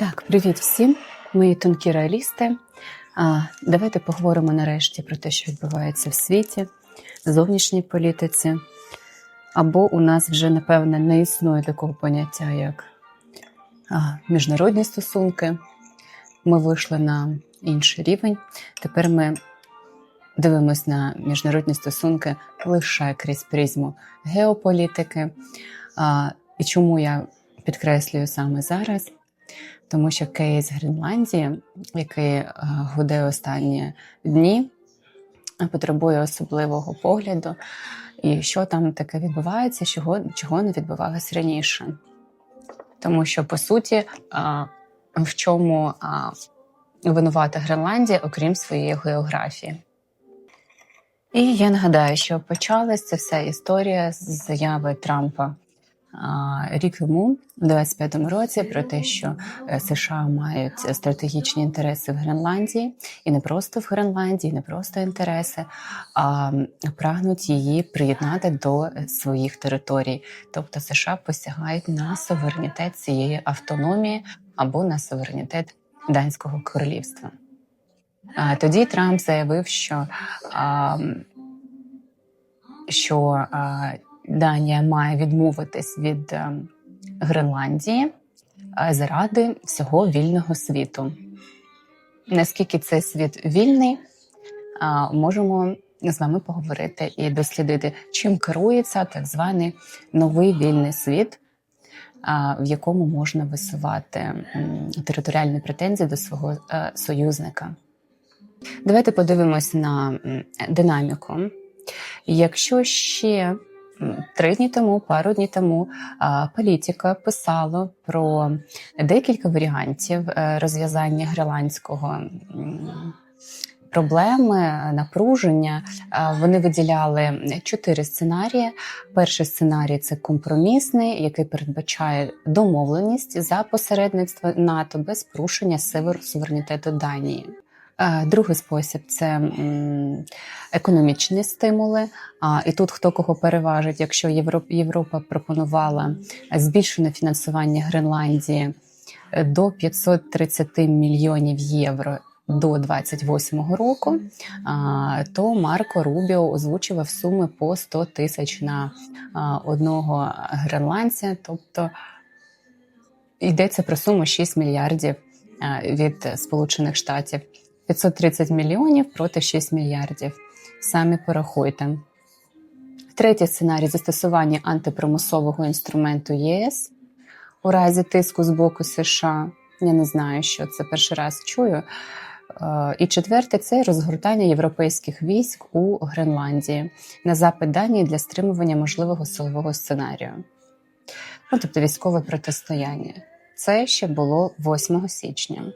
Так, привіт всім, мої тонкі реалісти. А, давайте поговоримо нарешті про те, що відбувається в світі, зовнішній політиці. Або у нас вже, напевне, не існує такого поняття, як а, міжнародні стосунки. Ми вийшли на інший рівень. Тепер ми дивимося на міжнародні стосунки лише крізь призму геополітики. А, і чому я підкреслюю саме зараз? Тому що кейс Гренландії, який е, гуде останні дні, потребує особливого погляду. І що там таке відбувається, чого, чого не відбувалось раніше. Тому що, по суті, е, в чому е, винувата Гренландія, окрім своєї географії. І я нагадаю, що почалась ця вся історія з заяви Трампа рік тому, у 25-му році, про те, що е, США мають стратегічні інтереси в Гренландії, і не просто в Гренландії, не просто інтереси, а прагнуть її приєднати до своїх територій. Тобто США посягають на суверенітет цієї автономії або на суверенітет данського королівства. Тоді Трамп заявив, що що Данія має відмовитись від е, Гренландії е, заради всього вільного світу. Наскільки цей світ вільний, можемо з вами поговорити і дослідити, чим керується так званий новий вільний світ, в якому можна висувати територіальні претензії до свого е, союзника. Давайте подивимось на динаміку. Якщо ще Три дні тому, пару днів тому, політика писала про декілька варіантів е, розв'язання гриландського проблеми, напруження. Вони виділяли чотири сценарії. Перший сценарій це компромісний, який передбачає домовленість за посередництво НАТО без порушення суверенітету Данії. Другий спосіб це економічні стимули. І тут хто кого переважить, якщо Європа пропонувала збільшене фінансування Гренландії е, до 530 мільйонів євро. До 28-го року, то Марко Рубіо озвучував суми по 100 тисяч на одного гренландця, тобто йдеться про суму 6 мільярдів від Сполучених Штатів. 530 мільйонів проти 6 мільярдів. Самі порахуйте. Третій сценарій застосування антипримусового інструменту ЄС у разі тиску з боку США. Я не знаю, що це перший раз чую. Е, і четверте це розгортання європейських військ у Гренландії на запит Данії для стримування можливого силового сценарію. Ну, тобто військове протистояння. Це ще було 8 січня.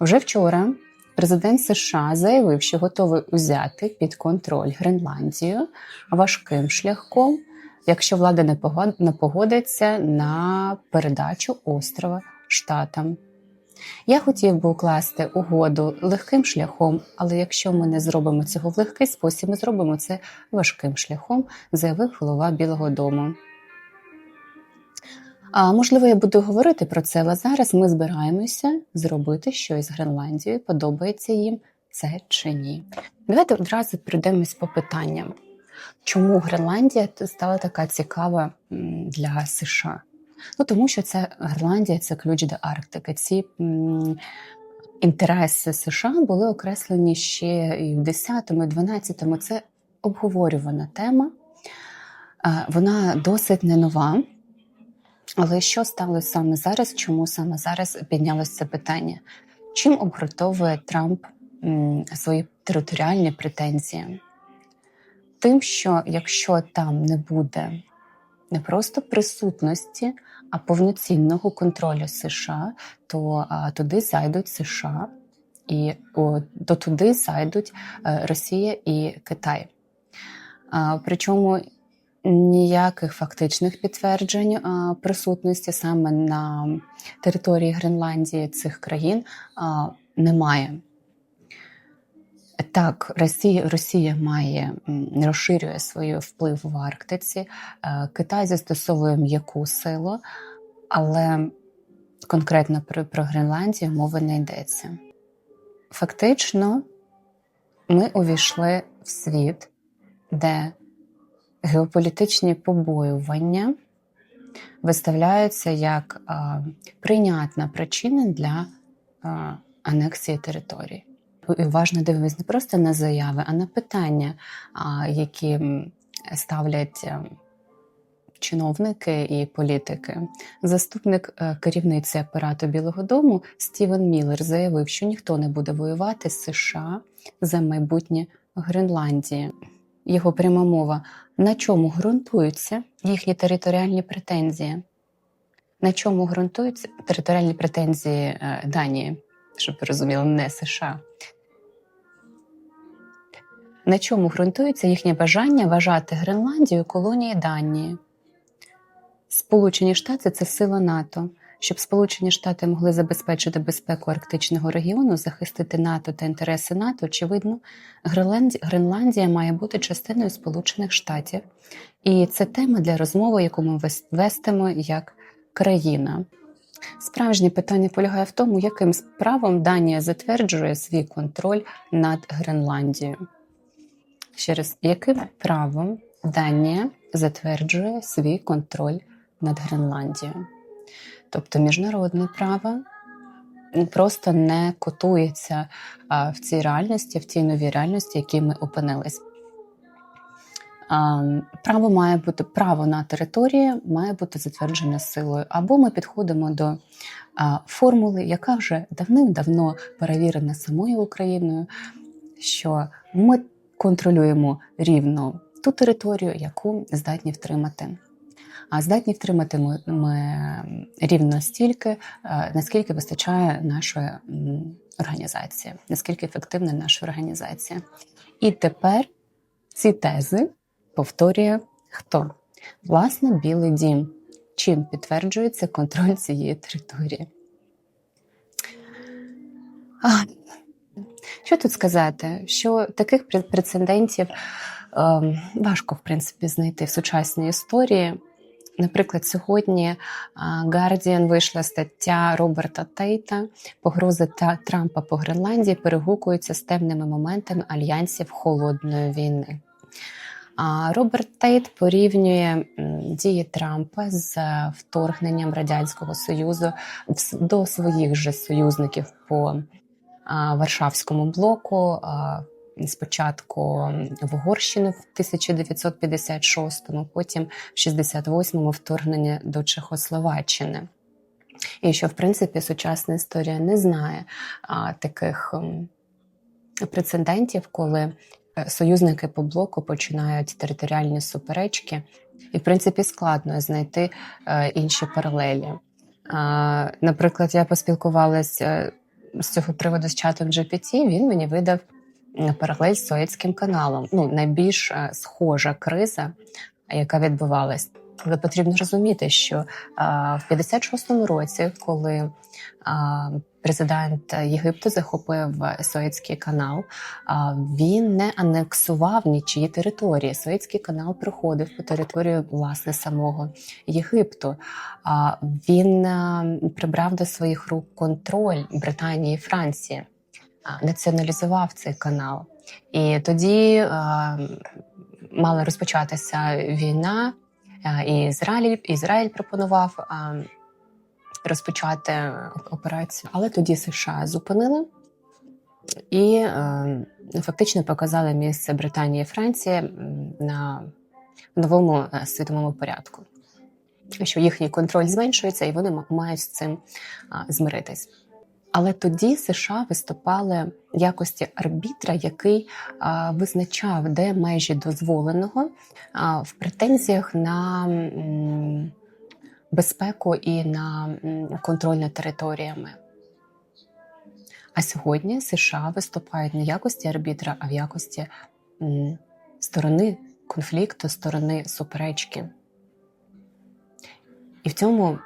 Вже вчора президент США заявив, що готовий узяти під контроль Гренландію важким шляхом, якщо влада не погодиться на передачу острова штатам. Я хотів би укласти угоду легким шляхом, але якщо ми не зробимо цього в легкий спосіб, ми зробимо це важким шляхом, заявив голова Білого Дому. А можливо, я буду говорити про це, але зараз ми збираємося зробити щось з Гренландією, подобається їм це чи ні. Давайте одразу прийдемось по питанням. Чому Гренландія стала така цікава для США? Ну тому що це Гренландія це ключ до Арктики. Ці м, інтереси США були окреслені ще і в 10-му, 12-му. Це обговорювана тема. Вона досить не нова. Але що сталося саме зараз? Чому саме зараз піднялося це питання? Чим обґрунтовує Трамп свої територіальні претензії? Тим, що якщо там не буде не просто присутності, а повноцінного контролю США, то а, туди зайдуть США, і о, то туди зайдуть е, Росія і Китай. А, Причому ніяких фактичних підтверджень присутності саме на території Гренландії цих країн немає. Так, Росія Росія має розширює свій вплив в Арктиці. Китай застосовує м'яку силу, але конкретно про, про Гренландію мови не йдеться. Фактично, ми увійшли в світ, де геополітичні побоювання виставляються як прийнятна причина для анексії території. І уважно дивимось не просто на заяви, а на питання, які ставлять е, чиновники і політики. Заступник е, керівниці апарату Білого Дому Стівен Міллер заявив, що ніхто не буде воювати з США за майбутнє Гренландії. Його пряма мова на чому ґрунтуються їхні територіальні претензії? На чому ґрунтуються територіальні претензії е, Данії, щоб ви розуміли, не США? На чому ґрунтується їхнє бажання вважати Гренландію колонією Данії? Сполучені Штати це сила НАТО. Щоб Сполучені Штати могли забезпечити безпеку арктичного регіону, захистити НАТО та інтереси НАТО, очевидно, Гренландія, має бути частиною Сполучених Штатів, і це тема для розмови, яку ми вестимо як країна. Справжнє питання полягає в тому, яким правом Данія затверджує свій контроль над Гренландією. Ще раз, яким правом Данія затверджує свій контроль над Гренландією? Тобто міжнародне право просто не котується в цій реальності, в цій новій реальності, в якій ми опинились. Право має бути право на території має бути затверджене силою. Або ми підходимо до формули, яка вже давним-давно перевірена самою Україною, що ми контролюємо рівно ту територію, яку здатні втримати. А здатні втримати рівно стільки, е, наскільки вистачає нашої організації, наскільки ефективна наша організація. І тепер ці тези повторює хто? Власне, Білий дім. Чим підтверджується контроль цієї території? А, що тут сказати? Що таких пре- прецедентів ем, важко, в принципі, знайти в сучасній історії. Наприклад, сьогодні Guardian вийшла стаття Роберта Тейта Погрози та Трампа по Гренландії перегукуються з темними моментами альянсів холодної війни. А Роберт Тейт порівнює дії Трампа з вторгненням Радянського Союзу до своїх же союзників по Варшавському блоку. А, Спочатку в Угорщину в 1956-му, потім в 68-му вторгнення до Чехословаччини. І що, в принципі, сучасна історія не знає а, таких прецедентів, коли е, союзники по блоку починають територіальні суперечки, і, в принципі, складно знайти е, інші паралелі. А, наприклад, я поспілкувалася з цього приводу з чатом GPT, він мені видав паралель з Суецьким каналом. Ну, найбільш е, схожа криза, яка відбувалась. Але потрібно розуміти, що а, в 56-му році, коли а, президент Єгипту захопив Суецький канал, а, він не анексував нічиї території. Суецький канал проходив по території власне самого Єгипту. А, він а, прибрав до своїх рук контроль Британії і Франції, націоналізував цей канал. І тоді а, мала розпочатися війна. Е, І Ізраїль, Ізраїль пропонував а, розпочати операцію, але тоді США зупинили і е, фактично показали місце Британії і Франції на новому е, світовому порядку. Що їхній контроль зменшується, і вони мають з цим змиритись. Але тоді США виступали в якості арбітра, який а, визначав, де межі дозволеного а, в претензіях на м, безпеку і на контроль над територіями. А сьогодні США виступають не в якості арбітра, а в якості м, сторони конфлікту, сторони суперечки. І в цьому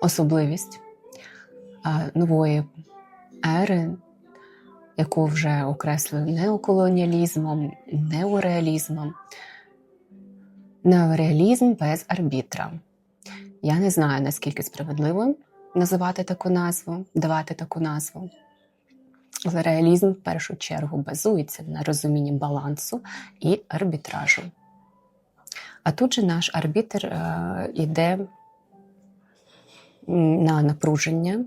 особливість нової ери, яку вже окреслюю неоколоніалізмом, неореалізмом, неореалізм без арбітра. Я не знаю, наскільки справедливо називати таку назву, давати таку назву. Але реалізм в першу чергу базується на розумінні балансу і арбітражу. А тут же наш арбітр е, йде на напруження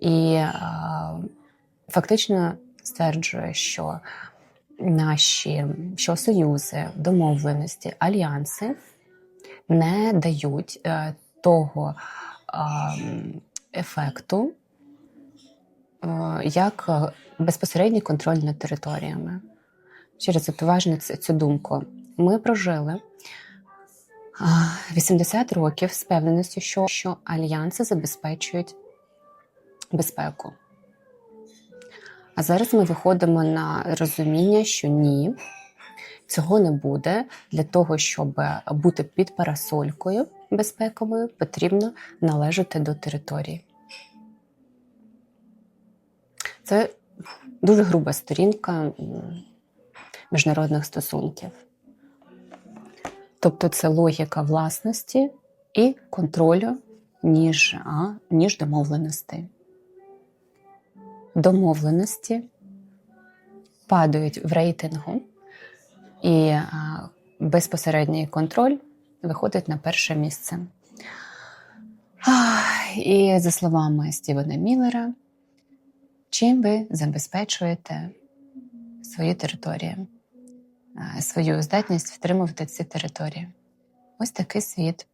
і е, фактично стверджує, що наші що союзи, домовленості, альянси не дають е, того е, ефекту, е, як е, безпосередній контроль над територіями. Через відважну цю, думку. Ми прожили а, 80 років з певненістю, що, що альянси забезпечують безпеку. А зараз ми виходимо на розуміння, що ні, цього не буде. Для того, щоб бути під парасолькою безпековою, потрібно належати до території. Це дуже груба сторінка міжнародних стосунків. Тобто це логіка власності і контролю, ніж, а, ніж домовленостей. Домовленості падають в рейтингу, і безпосередній контроль виходить на перше місце. І за словами Стівена Міллера, чим ви забезпечуєте свої території, свою здатність втримувати ці території? Ось такий світ.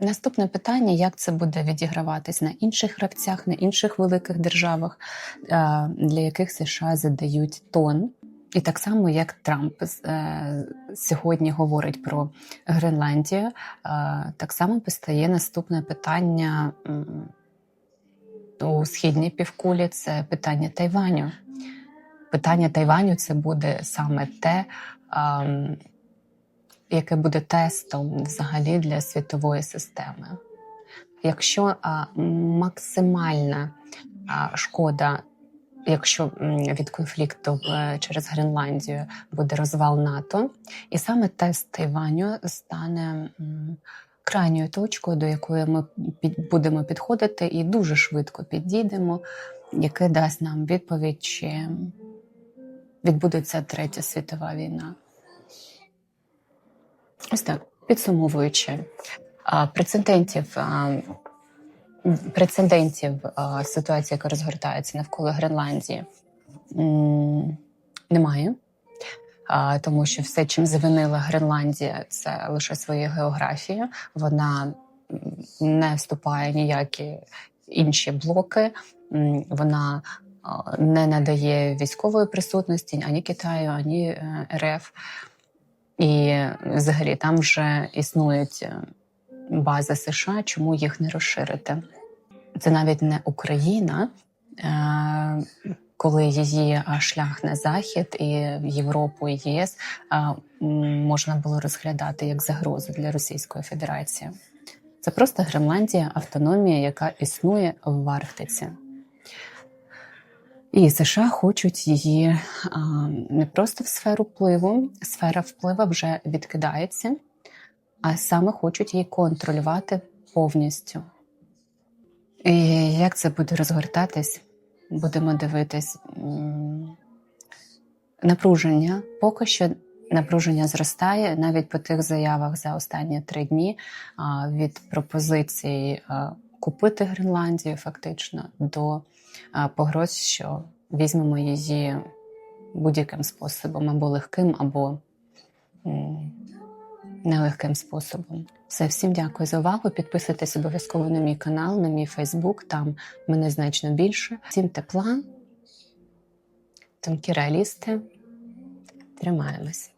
Наступне питання: як це буде відіграватись на інших гравцях, на інших великих державах, для яких США задають тон. І так само, як Трамп е, сьогодні говорить про Гренландію, е, так само постає наступне питання у східній півкулі це питання Тайваню. Питання Тайваню це буде саме те, ам, яке буде тестом взагалі для світової системи. Якщо а, максимальна а, шкода, якщо від конфлікту е, через Гренландію буде розвал НАТО, і саме тест Тайваню стане крайньою точкою, до якої ми будемо підходити, і дуже швидко підійдемо, яке дасть нам відповідь, чи відбудеться третя світова війна. Ось так, підсумовуючи, прецедентів, прецедентів ситуації, яка розгортається навколо Гренландії, немає. Тому що все, чим завинила Гренландія, це лише своя географія. Вона не вступає ніякі інші блоки, вона не надає військової присутності ані Китаю, ані е, РФ. І взагалі там вже існують е, бази США, чому їх не розширити? Це навіть не Україна, е, коли її шлях на захід і в Європу і ЄС можна було розглядати як загрозу для Російської Федерації. Це просто Гренландія, автономія, яка існує в Арктиці. І США хочуть її а, не просто в сферу впливу, сфера впливу вже відкидається, а саме хочуть її контролювати повністю. І як це буде розгортатись, будемо дивитись. Напруження поки що напруження зростає навіть по тих заявах за останні три дні від пропозицій а, купити Гренландію фактично до погроз, що візьмемо її будь-яким способом, або легким, або нелегким способом. Все, всім дякую за увагу. Підписуйтесь обов'язково на мій канал, на мій Фейсбук. Там мене значно більше. Всім тепла, тонкі реалісти. Тримаємось.